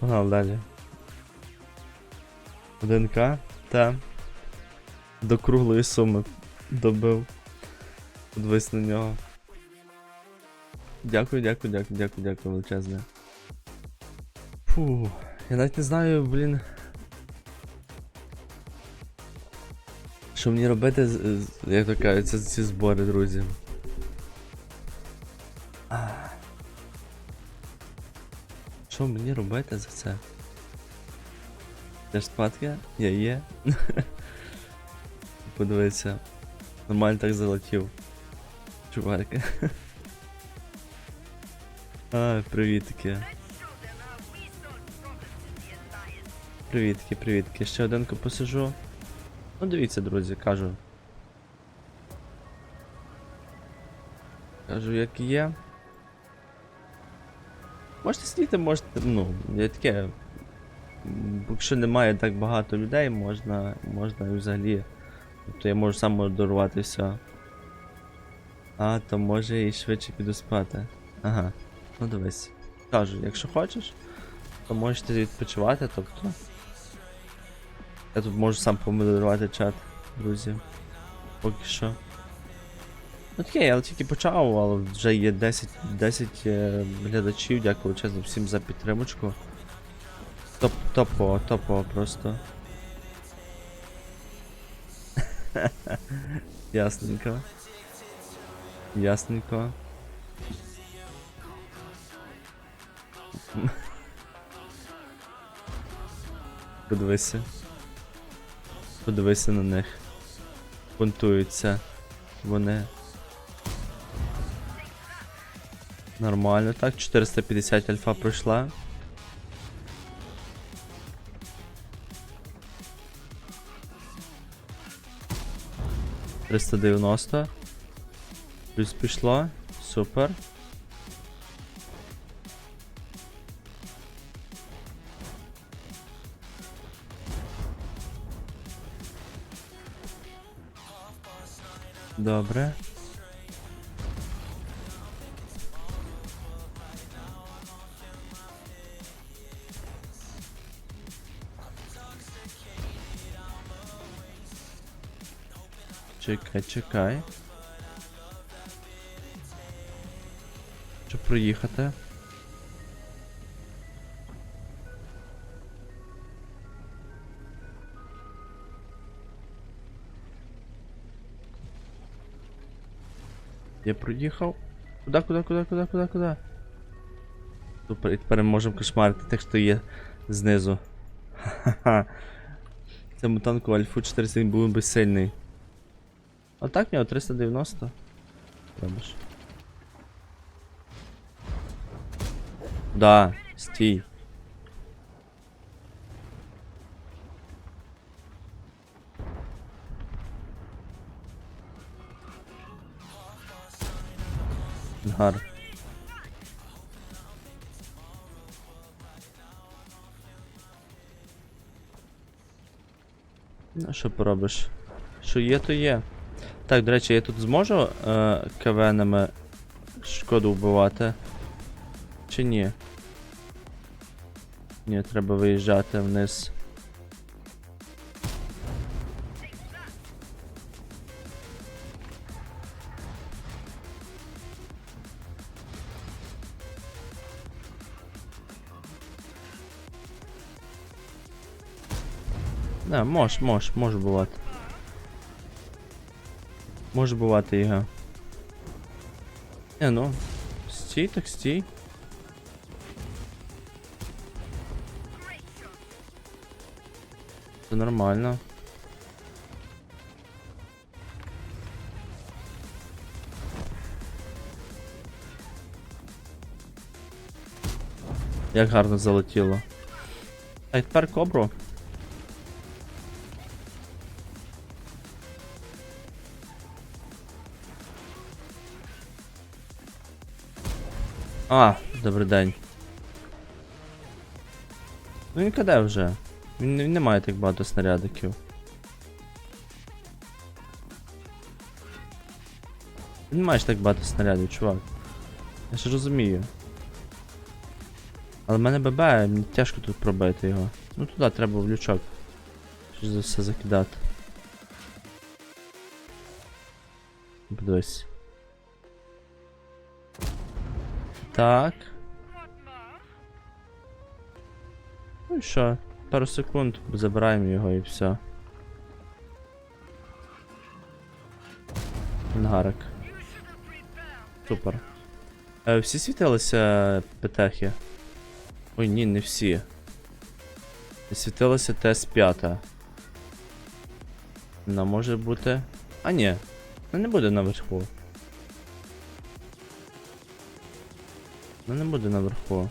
Погнали далі. 1К, та. До круглої суми добив. Подивись на нього. Дякую, дякую, дякую, дякую, дякую величезне. Фу, я навіть не знаю, блін. Що мені робити, як то кажуть, ці збори, друзі. Що мені робити за це? Теж спадки? Я є. Подивися. Нормально так залетів. Чувак. А, привітки. Привітки, привітки. Ще одинку посижу. Ну дивіться, друзі, кажу. Кажу, як є. Можете сидіти, можете. Ну, я таке. Якщо немає так багато людей, можна. можна і взагалі. Тобто я можу сам модеруватися. А, то може і швидше піду спати. Ага. Ну дивись. Кажу, якщо хочеш, то можете відпочивати, тобто. Я тут можу сам помодерувати чат, друзі. Поки що. Ну таке, я тільки почав, але вже є 10, 10 е, глядачів, дякую чесно всім за підтримочку. Топ, топово, топово просто. Ясненько. Ясненько. Подивися. Подивися на них. Бунтуються. Вони. Нормально, так, 450 альфа пройшла. Триста дев'яносто. Плюс пішло. Супер. Добре. Чекай, чекай. Щоб проїхати. Я проїхав. Куда, куда, куда, куда, куда, куда? Супер, і тепер ми можемо кошмарити тих, хто є знизу. Ха-ха. Цьому танку Альфу 400 він був безсильний. А так в нього 390. Робиш. Да, стій. Гар. Ну, що поробиш? Що є, то є. Так, до речі, я тут зможу е, КВНами шкоду вбивати? Чи ні? Ні, треба виїжджати вниз. Да, мож, мож, може бувати. Може бувати його. Не, ну. Стій, так стій. Це нормально. Як гарно залетіло. А тепер кобру. А, добрий день. Ну він каде вже? Він, він не має так багато снарядиків. Він не маєш так багато снарядів, чувак. Я ж розумію. Але в мене ББ, мені тяжко тут пробити його. Ну туди треба в лючок. Щось за все закидати. Подивись. Так. Ну і що? Пару секунд, забираємо його і все. Ангарик. Супер. Е, всі світилися петехи? Ой, ні, не всі. Світилася ТС-5. Вона може бути. А ні. Вона не буде наверху. Вона не буде наверху.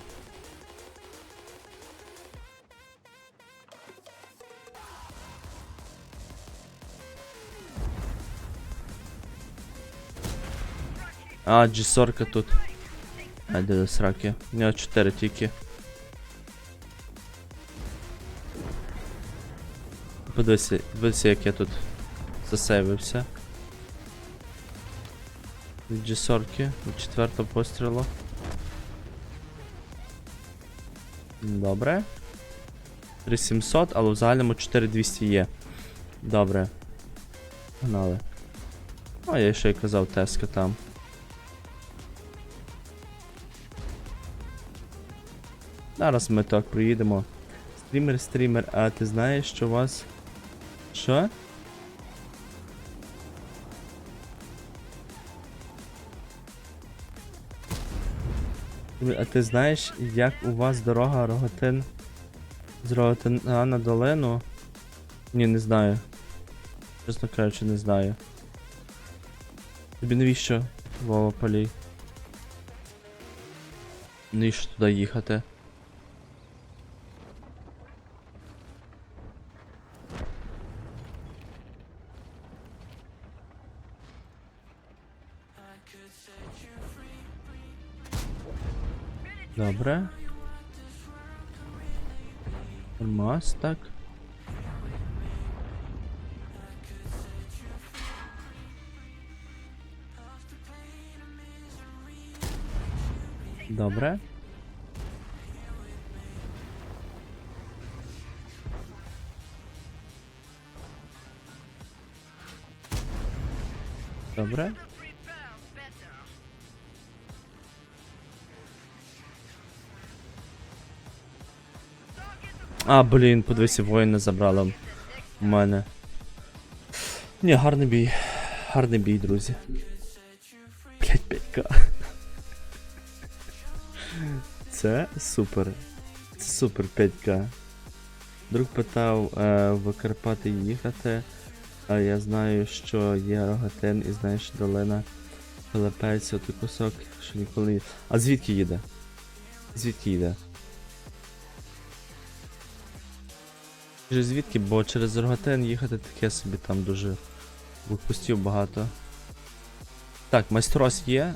А, G40 тут. А, де до сраки? У нього 4 тільки. Подивися, подивися, як я тут засейвився. Від G40, від четвертого пострілу. Добре. 3700, але в загальному 4200 є. Добре. Погнали. А, я ще й казав Теска там. Зараз ми так проїдемо. Стрімер, стрімер, а ти знаєш, що у вас. Що? А ти знаєш, як у вас дорога Рогатин з Рогатина на долину? Ні, не знаю. Чесно кажучи, не знаю. Тобі навіщо Вова Полій? Навіщо туди їхати? Добре. Нормас, так. Добре. Добре. А, блін, подивися, воїна забрала у мене. Ні, гарний бій. Гарний бій, друзі. Блять, 5к. Це супер. Це супер 5к. Друг питав е, в Карпати їхати. А я знаю, що є Рогатин і знаєш, долина Пилипець, той кусок, що ніколи. А звідки їде? Звідки їде? Скажи звідки, бо через Рогатен їхати таке собі там дуже блокпостів багато. Так, майстрос є,